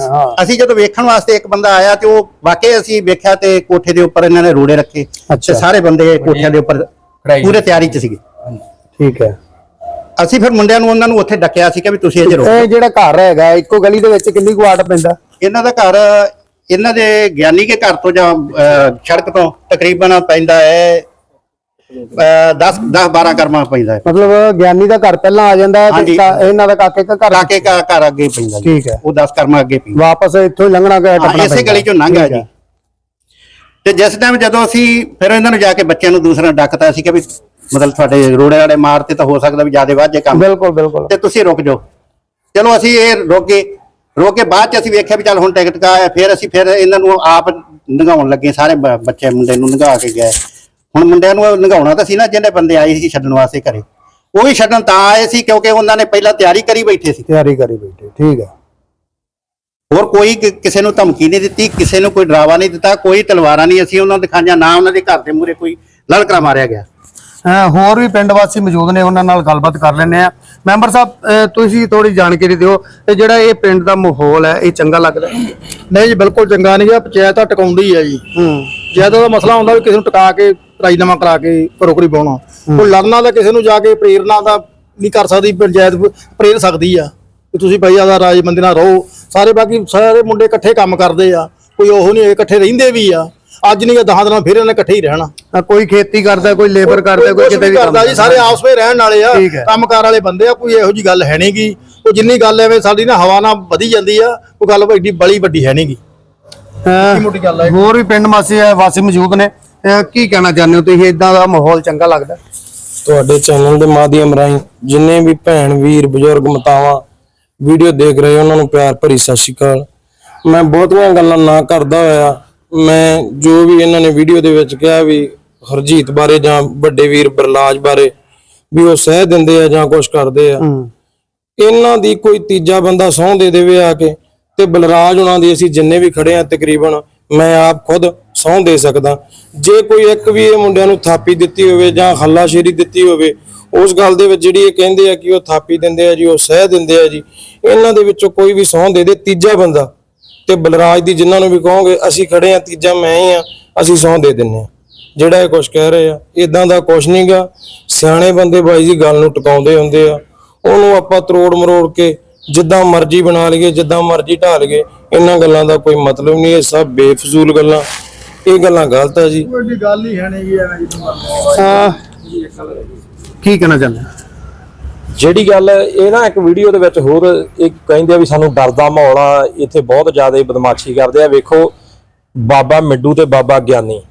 ਅਸੀਂ ਜਦੋਂ ਵੇਖਣ ਵਾਸਤੇ ਇੱਕ ਬੰਦਾ ਆਇਆ ਤੇ ਉਹ ਵਾਕਈ ਅਸੀਂ ਵੇਖਿਆ ਤੇ ਕੋਠੇ ਦੇ ਉੱਪਰ ਇਹਨਾਂ ਨੇ ਰੋੜੇ ਰੱਖੇ। ਤੇ ਸਾਰੇ ਬੰਦੇ ਕੋਠਿਆਂ ਦੇ ਉੱਪਰ। ਪੂਰੇ ਤਿਆਰੀ 'ਚ ਸੀਗੇ। ਠੀਕ ਹੈ। ਅਸੀਂ ਫਿਰ ਮੁੰਡਿਆਂ ਨੂੰ ਉਹਨਾਂ ਨੂੰ ਉੱਥੇ ਡੱਕਿਆ ਸੀ ਕਿ ਵੀ ਤੁਸੀਂ ਇੱਥੇ ਰੁਕੋ। ਇਹ ਜਿਹੜਾ ਘਰ ਹੈਗਾ ਇੱਕੋ ਗਲੀ ਦੇ ਵਿੱਚ ਕਿੰਨੀ ਕੁ ਪੈਂਦਾ? ਇਹਨਾਂ ਦਾ ਘਰ ਇਹਨਾਂ ਦੇ ਗਿਆਨੀ ਕੇ ਘਰ ਤੋਂ ਜਾਂ ਸੜਕ ਤੋਂ ਤਕਰੀਬਨ ਪੈਂਦਾ ਹੈ 10 10 12 ਕਰਮਾ ਪੈਂਦਾ। ਹੈ ਮਤਲਬ ਗਿਆਨੀ ਦਾ ਘਰ ਪਹਿਲਾਂ ਆ ਜਾਂਦਾ ਹੈ ਤੇ ਹਾਂਜੀ। ਕਾ- ਇਹਨਾਂ ਦਾ ਕਾਕੇ ਦਾ ਘਰ ਕਾਕੇ ਦਾ ਘਰ ਅੱਗੇ ਪੈਂਦਾ ਜੀ। ਠੀਕ ਹੈ। ਉਹ 10 ਕਰਮਾ ਅੱਗੇ ਪੈਂਦਾ। ਵਾਪਸ ਇੱਥੋਂ ਹੀ ਲੰਘਣਾ ਹਾਂ, ਟੱਪਣਾ ਇਸੇ ਪੈਂਦਾ? ਗਲੀ ਚੋਂ ਲੰਘਿਆ ਠੀਕ ਹੈ। ਜੀ ਤੇ ਜਿਸ ਟਾਈਮ ਜਦੋਂ ਅਸੀਂ ਫਿਰ ਇਹਨਾਂ ਨੂੰ ਜਾ ਕੇ ਬੱਚਿਆਂ ਨੂੰ ਦੂਸਰਾ ਡੱਕਤਾ ਸੀ ਕਿ ਵੀ ਮਤਲਬ ਤੁਹਾਡੇ ਰੋੜੇ ਵਾਲੇ ਮਾਰਤੇ ਤਾਂ ਹੋ ਸਕਦਾ ਵੀ ਜਿਆਦੇ ਵਾਜੇ ਕੰਮ। ਬਿਲਕੁਲ ਬਿਲਕੁਲ। ਤੇ ਤੁਸੀਂ ਰੁਕ ਜਾਓ। ਚਲੋ ਅਸੀਂ ਇਹ ਰੁਕ ਰੁਕ ਬਾਅਦ ਚ ਅਸੀਂ ਵੇਖਿਆ ਵੀ ਚੱਲ ਹੁਣ ਟਿਕਟ ਕਾ ਆਇਆ ਫਿਰ ਅਸੀਂ ਫਿਰ ਇਹਨਾਂ ਨੂੰ ਆਪ ਨਗਾਉਣ ਲੱਗੇ ਸਾਰੇ ਬ- ਬੱਚੇ ਮੁੰਡੇ ਨੂੰ ਨਗਾ ਕੇ ਗਏ। ਹੁਣ ਮੁੰਡਿਆਂ ਨੂੰ ਨਗਾਉਣਾ ਤਾਂ ਸੀ ਨਾ ਜਿਹਨੇ ਬੰਦੇ ਆਏ ਸੀ ਛੱਡਣ ਵਾਸਤੇ ਘਰੇ। ਉਹ ਵੀ ਛੱਡਣ ਤਾਂ ਆਏ ਸੀ ਕਿਉਂਕਿ ਉਹਨਾਂ ਨੇ ਪਹਿਲਾਂ ਤਿਆਰੀ ਕਰੀ ਬੈਠੇ ਸੀ। ਤਿਆਰੀ ਕਰੀ ਬੈਠੇ ਠੀਕ ਹੈ ਹੋਰ ਕੋਈ ਕਿਸੇ ਨੂੰ ਧਮਕੀ ਨਹੀਂ ਦਿੱਤੀ ਕਿਸੇ ਨੂੰ ਕੋਈ ਡਰਾਵਾ ਨਹੀਂ ਦਿੱਤਾ ਕੋਈ ਤਲਵਾਰਾਂ ਨਹੀਂ ਅਸੀਂ ਉਹਨਾਂ ਦਿਖਾਈਆਂ ਨਾ ਉਹਨਾਂ ਦੇ ਘਰ ਦੇ ਮੂਹਰੇ ਕੋਈ ਲਲਕਰਾ ਮਾਰਿਆ ਗਿਆ। ਹੋਰ ਵੀ ਪਿੰਡ ਵਾਸੀ ਮੌਜੂਦ ਨੇ ਉਹਨਾਂ ਨਾਲ ਗੱਲਬਾਤ ਕਰ ਲੈਂਦੇ ਆ ਮੈਂਬਰ ਸਾਹਿਬ ਤੁਸੀਂ ਥੋੜੀ ਜਾਣਕਾਰੀ ਦਿਓ ਤੇ ਜਿਹੜਾ ਇਹ ਪਿੰਡ ਦਾ ਮਾਹੌਲ ਹੈ ਇਹ ਚੰਗਾ ਲੱਗਦਾ ਹੈ? ਨਹੀਂ ਜੀ ਬਿਲਕੁਲ ਚੰਗਾ ਨਹੀਂ ਗਾ ਪੰਚਾਇਤ ਤਾਂ ਟਿਕਾਉਂਦੀ ਹੈ ਜੀ। ਹੂੰ। ਜਦੋਂ ਦਾ ਮਸਲਾ ਹੁੰਦਾ ਵੀ ਕਿਸੇ ਨੂੰ ਟਿਕਾ ਕੇ ਰਾਜੀਨਾਮਾ ਕਰਾ ਕੇ ਘਰੋਂ ਘਰੀ ਕੋਈ ਲੜਨਾ ਤਾਂ ਕਿਸੇ ਨੂੰ ਜਾ ਕੇ ਪ੍ਰੇਰਨਾ ਦਾ ਨਹੀਂ ਕਰ ਸਕਦੀ ਪੰਚਾਇਤ ਪ੍ਰੇਰ ਸਕਦੀ ਆ ਕਿ ਤੁਸੀਂ ਭਾਈ ਆਦਾ ਰਾਜ ਬੰਦੇ ਨਾਲ ਰਹੋ। ਸਾਰੇ ਬਾਕੀ ਸਾਰੇ ਮੁੰਡੇ ਇਕੱਠੇ ਕੰਮ ਕਰਦੇ ਆ ਕੋਈ ਉਹ ਨਹੀਂ ਇਕੱਠੇ ਰਹਿੰਦੇ ਵੀ ਆ। ਅੱਜ ਨਹੀਂ 10 ਦਿਨਾਂ ਫਿਰ ਇਹਨਾਂ ਇਕੱਠੇ ਹੀ ਰਹਿਣਾ। ਕੋਈ ਖੇਤੀ ਕਰਦਾ ਕੋਈ ਲੇਬਰ ਕਰਦਾ ਕੋਈ ਕਿਤੇ ਵੀ ਕਰਦਾ ਜੀ ਸਾਰੇ ਆਪਸ ਵਿੱਚ ਰਹਿਣ ਵਾਲੇ ਆ। ਕੰਮਕਾਰ ਵਾਲੇ ਬੰਦੇ ਆ ਕੋਈ ਇਹੋ ਜੀ ਗੱਲ ਹੈ ਨਹੀਂਗੀ। ਉਹ ਜਿੰਨੀ ਗੱਲ ਐਵੇਂ ਸਾਡੀ ਨਾ ਹਵਾ ਨਾਲ ਵਧੀ ਜਾਂਦੀ ਆ ਉਹ ਗੱਲ ਐਡੀ ਬੜੀ ਵੱਡੀ ਹੈ ਨਹੀਂਗੀ। ਮੋਟੀ ਗੱਲ ਹੈ। ਹੋਰ ਵੀ ਪਿੰਡ ਹੈ ਵਾਸੀ ਮੌਜੂਦ ਨੇ। ਕੀ ਕਹਿਣਾ ਚਾਹੁੰਦੇ ਹੋ ਤੁਸੀਂ? ਇਦਾਂ ਦਾ ਮਾਹੌਲ ਚੰਗਾ ਲੱਗਦਾ? ਤੁਹਾਡੇ ਚੈਨਲ ਦੇ ਮਾਧਿਅਮ ਰਾਹੀਂ ਜਿੰਨੇ ਵੀ ਭੈਣ ਵੀਰ ਬਜ਼ੁਰਗ ਮਤਾਵਾਂ ਵੀਡੀਓ ਦੇਖ ਰਹੇ ਉਹਨਾਂ ਨੂੰ ਪਿਆਰ ਭਰੀ ਸਤਿ ਸ਼੍ਰੀ ਅਕਾਲ। ਮੈਂ ਬਹੁਤੀਆਂ ਗੱਲਾਂ ਨਾ ਕਰਦਾ ਹੋਇਆ ਮੈਂ ਜੋ ਵੀ ਇਹਨਾਂ ਨੇ ਵੀਡੀਓ ਦੇ ਵਿੱਚ ਕਿਹਾ ਵੀ ਹਰਜੀਤ ਬਾਰੇ ਜਾਂ ਵੱਡੇ ਵੀਰ ਬਰਲਾਜ ਬਾਰੇ ਵੀ ਉਹ ਸਹਿ ਦਿੰਦੇ ਆ ਜਾਂ ਕੁਝ ਕਰਦੇ ਆ। ਇਹਨਾਂ ਦੀ ਕੋਈ ਤੀਜਾ ਬੰਦਾ ਸਹੁੰ ਦੇ ਦੇਵੇ ਆ ਕੇ ਤੇ ਬਲਰਾਜ ਉਹਨਾਂ ਦੀ ਅਸੀਂ ਜਿੰਨੇ ਵੀ ਖੜੇ ਆ ਤਕਰੀਬਨ ਮੈਂ ਆਪ ਖੁਦ ਸਹੁੰ ਦੇ ਸਕਦਾ। ਜੇ ਕੋਈ ਇੱਕ ਵੀ ਇਹ ਮੁੰਡਿਆਂ ਨੂੰ ਥਾਪੀ ਦਿੱਤੀ ਹੋਵੇ ਜਾਂ ਹੱਲਾਸ਼ੇਰੀ ਦਿੱਤੀ ਹੋਵੇ, ਉਸ ਗੱਲ ਦੇ ਵਿੱਚ ਜਿਹੜੀ ਇਹ ਕਹਿੰਦੇ ਆ ਕਿ ਉਹ ਥਾਪੀ ਦਿੰਦੇ ਆ ਜੀ, ਉਹ ਸਹਿ ਦਿੰਦੇ ਆ ਜੀ, ਇਹਨਾਂ ਦੇ ਵਿੱਚੋਂ ਕੋਈ ਵੀ ਸਹੁੰ ਦੇ ਦੇ ਤੀਜਾ ਬੰਦਾ। ਤੇ ਬਲਰਾਜ ਦੀ ਜਿਨ੍ਹਾਂ ਨੂੰ ਵੀ ਕਹੋਗੇ, ਅਸੀਂ ਖੜੇ ਆ, ਤੀਜਾ ਮੈਂ ਹੀ ਆ, ਅਸੀਂ ਸਹੁੰ ਦੇ ਦਿੰਨੇ ਆ। ਜਿਹੜਾ ਇਹ ਕੁਝ ਕਹਿ ਰਹੇ ਆ ਇਦਾਂ ਦਾ ਕੁਝ ਨਹੀਂਗਾ ਸਿਆਣੇ ਬੰਦੇ ਬਾਈ ਜੀ ਗੱਲ ਨੂੰ ਟਿਕਾਉਂਦੇ ਹੁੰਦੇ ਆ। ਉਹਨੂੰ ਆਪਾਂ ਤਰੋੜ ਮਰੋੜ ਕੇ ਜਿੱਦਾਂ ਮਰਜ਼ੀ ਬਣਾ ਲਈਏ ਜਿੱਦਾਂ ਮਰਜ਼ੀ ਢਾਲ ਲਈਏ ਇਹਨਾਂ ਗੱਲਾਂ ਦਾ ਕੋਈ ਮਤਲਬ ਨਹੀਂ ਇਹ ਸਭ ਬੇਫਜ਼ੂਲ ਗੱਲਾਂ। ਇਹ ਗੱਲਾਂ ਗਲਤ ਆ ਜੀ। ਵੱਡੀ ਗੱਲ ਹੀ ਹੈ ਐਵੇਂ ਜੀ ਕੀ ਕਹਿਣਾ ਚਾਹੁੰਦੇ? ਜਿਹੜੀ ਗੱਲ ਇਹ ਨਾ ਇੱਕ ਵੀਡੀਓ ਦੇ ਵਿੱਚ ਹੋਰ ਇੱਕ ਕਹਿੰਦੇ ਆ ਵੀ ਸਾਨੂੰ ਡਰ ਦਾ ਮਾਹੌਲ ਆ ਇੱਥੇ ਬਹੁਤ ਜ਼ਿਆਦਾ ਬਦਮਾਸ਼ੀ ਕਰਦੇ ਆ। ਵੇਖੋ ਬਾਬਾ ਮਿੱਡੂ ਤੇ ਬਾਬਾ ਗਿਆਨੀ।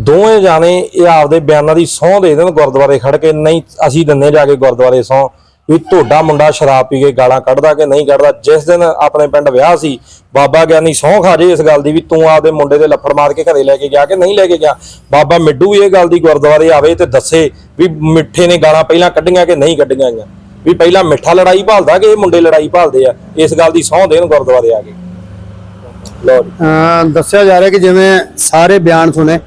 ਦੋਵੇਂ ਜਾਣੇ ਇਹ ਆਪਦੇ ਬਿਆਨਾਂ ਦੀ ਸਹੁੰ ਦੇ ਦੇਣ ਗੁਰਦੁਆਰੇ ਖੜ ਕੇ। ਨਹੀਂ ਅਸੀਂ ਦਿੰਨੇ ਜਾ ਕੇ ਗੁਰਦੁਆਰੇ ਸਹੁੰ। ਵੀ ਤੁਹਾਡਾ ਮੁੰਡਾ ਸ਼ਰਾਬ ਪੀ ਕੇ ਗਾਲਾਂ ਕੱਢਦਾ ਕਿ ਨਹੀਂ ਕੱਢਦਾ? ਜਿਸ ਦਿਨ ਆਪਣੇ ਪਿੰਡ ਵਿਆਹ ਸੀ, ਬਾਬਾ ਗਿਆਨੀ ਸਹੁੰ ਖਾ ਜੇ ਇਸ ਗੱਲ ਦੀ ਵੀ ਤੂੰ ਆਪਦੇ ਮੁੰਡੇ ਦੇ ਲੱਫੜ ਮਾਰ ਕੇ ਘਰੇ ਲੈ ਕੇ ਗਿਆ ਕਿ ਨਹੀਂ ਲੈ ਕੇ ਗਿਆ? ਬਾਬਾ ਮਿੱਡੂ ਇਹ ਗੱਲ ਦੀ ਗੁਰਦੁਆਰੇ ਆਵੇ ਤੇ ਦੱਸੇ ਵੀ ਮਿੱਠੇ ਨੇ ਗਾਲਾਂ ਪਹਿਲਾਂ ਕੱਢੀਆਂ ਕਿ ਨਹੀਂ ਕੱਢੀਆਂ ਗਈਆਂ? ਵੀ ਪਹਿਲਾਂ ਮਿੱਠਾ ਲੜਾਈ ਭਾਲਦਾ ਕਿ ਇਹ ਮੁੰਡੇ ਲੜਾਈ ਭਾਲਦੇ ਆ? ਇਸ ਗੱਲ ਦੀ ਸਹੁੰ ਦੇਣ ਗੁਰਦੁਆਰੇ ਆ ਕੇ। ਲਓ ਦੱਸਿਆ ਜਾ ਰਿਹਾ ਕਿ ਜਿਵੇਂ ਸਾਰੇ ਬਿਆਨ ਸੁਣੇ,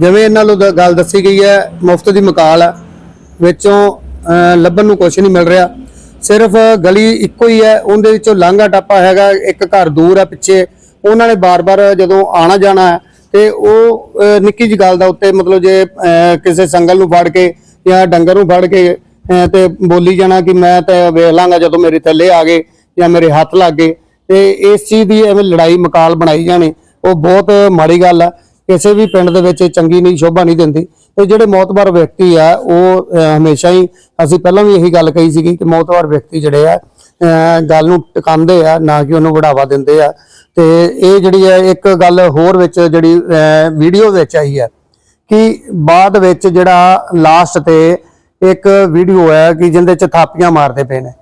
ਜਿਵੇਂ ਇਹਨਾਂ ਨੂੰ ਗੱਲ ਦੱਸੀ ਗਈ ਹੈ, ਮੁਫਤ ਦੀ ਮਕਾਲ ਵਿੱਚੋਂ ਲੱਭਣ ਨੂੰ ਕੁਝ ਨਹੀਂ ਮਿਲ ਰਿਹਾ। ਸਿਰਫ ਗਲੀ ਇੱਕੋ ਹੀ ਹੈ, ਉਹਦੇ ਵਿੱਚੋਂ ਲਾਂਘਾ ਟਾਪਾ ਹੈਗਾ, ਇੱਕ ਘਰ ਦੂਰ ਹੈ ਪਿੱਛੇ। ਉਹਨਾਂ ਨੇ ਬਾਰ-ਬਾਰ ਜਦੋਂ ਆਣਾ ਜਾਣਾ ਹੈ, ਤੇ ਉਹ ਨਿੱਕੀ ਜਿਹੀ ਗੱਲ ਦਾ ਉੱਤੇ ਮਤਲਬ ਜੇ ਕਿਸੇ ਸੰਗਲ ਨੂੰ ਫੜ ਕੇ ਜਾਂ ਡੰਗਰ ਨੂੰ ਫੜ ਕੇ, ਅਹ, ਤੇ ਬੋਲੀ ਜਾਣਾ ਕਿ ਮੈਂ ਤਾਂ ਵੇਖ ਲਾਂਗਾ ਜਦੋਂ ਮੇਰੇ ਥੱਲੇ ਆ ਗਏ ਜਾਂ ਮੇਰੇ ਹੱਥ ਲੱਗ ਗਏ। ਤੇ ਇਸ ਚੀਜ਼ ਦੀ ਐਵੇਂ ਲੜਾਈ ਮਕਾਲ ਬਣਾਈ ਜਾਣੀ, ਉਹ ਬਹੁਤ ਮਾੜੀ ਗੱਲ ਆ। ਕਿਸੇ ਵੀ ਪਿੰਡ ਦੇ ਵਿੱਚ ਚੰਗੀ ਨਹੀਂ, ਸ਼ੋਭਾ ਨਹੀਂ ਦਿੰਦੀ। ਤੇ ਜਿਹੜੇ ਮੌਤਬਰ ਵਿਅਕਤੀ ਆ, ਉਹ ਹਮੇਸ਼ਾ ਹੀ ਅਸੀਂ ਪਹਿਲਾਂ ਵੀ ਇਹੀ ਗੱਲ ਕਹੀ ਸੀਗੀ ਕਿ ਮੌਤਬਰ ਵਿਅਕਤੀ ਜਿਹੜੇ ਆ ਗੱਲ ਨੂੰ ਟਿਕਾਉਂਦੇ ਆ, ਨਾ ਕਿ ਉਹਨੂੰ ਵਧਾਵਾ ਦਿੰਦੇ ਆ। ਤੇ ਇਹ ਜਿਹੜੀ ਹੈ, ਇੱਕ ਗੱਲ ਹੋਰ ਵਿੱਚ ਜਿਹੜੀ ਵੀਡੀਓ ਵਿੱਚ ਆਈ ਹੈ ਕਿ ਬਾਅਦ ਵਿੱਚ ਜਿਹੜਾ ਲਾਸਟ ਤੇ ਇੱਕ ਵੀਡੀਓ ਹੈ ਕਿ ਜਿੰਦੇ ਚ ਥਾਪੀਆਂ ਮਾਰਦੇ ਪਏ ਨੇ।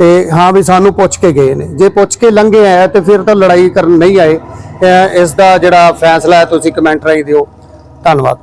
ਤੇ ਹਾਂ ਵੀ ਸਾਨੂੰ ਪੁੱਛ ਕੇ ਗਏ ਨੇ। ਜੇ ਪੁੱਛ ਕੇ ਲੰਘੇ ਆਏ ਤੇ ਫਿਰ ਤਾਂ ਲੜਾਈ ਕਰਨ ਨਹੀਂ ਆਏ। ਇਸ ਦਾ ਜਿਹੜਾ ਫੈਸਲਾ ਹੈ, ਤੁਸੀਂ ਕਮੈਂਟ ਰਾਹੀਂ ਦਿਓ। ਧੰਨਵਾਦ।